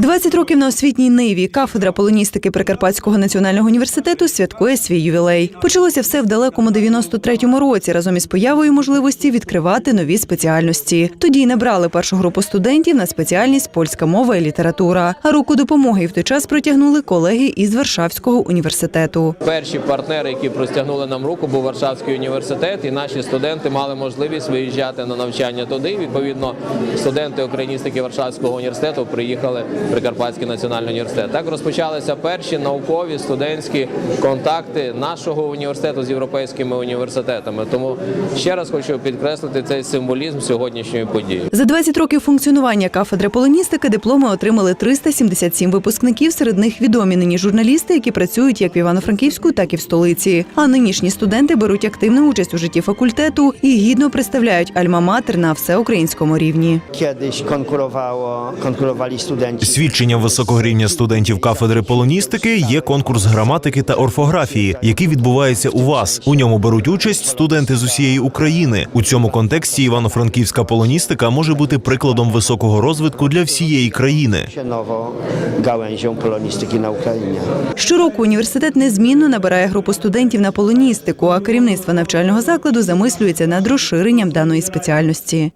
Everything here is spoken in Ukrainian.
20 років на освітній ниві кафедра полоністики Прикарпатського національного університету святкує свій ювілей. Почалося все в далекому 93-му році разом із появою можливості відкривати нові спеціальності. Тоді й набрали першу групу студентів на спеціальність польська мова і література. А руку допомоги в той час протягнули колеги із Варшавського університету. Перші партнери, які простягнули нам руку, був Варшавський університет, і наші студенти мали можливість виїжджати на навчання туди. Відповідно, студенти україністики Варшавського університету приїхали Прикарпатський національний університет. Так розпочалися перші наукові студентські контакти нашого університету з європейськими університетами. Тому ще раз хочу підкреслити цей символізм сьогоднішньої події. За 20 років функціонування кафедри полоністики дипломи отримали 377 випускників. Серед них відомі нині журналісти, які працюють як в Івано-Франківську, так і в столиці. А нинішні студенти беруть активну участь у житті факультету і гідно представляють альма-матер на всеукраїнському рівні. Kiedyś konkurowało, konkurowali studenci. Свідченням високого рівня студентів кафедри полоністики є конкурс граматики та орфографії, який відбувається у вас. У ньому беруть участь студенти з усієї України. У цьому контексті івано-франківська полоністика може бути прикладом високого розвитку для всієї країни. Щороку університет незмінно набирає групу студентів на полоністику, а керівництво навчального закладу замислюється над розширенням даної спеціальності.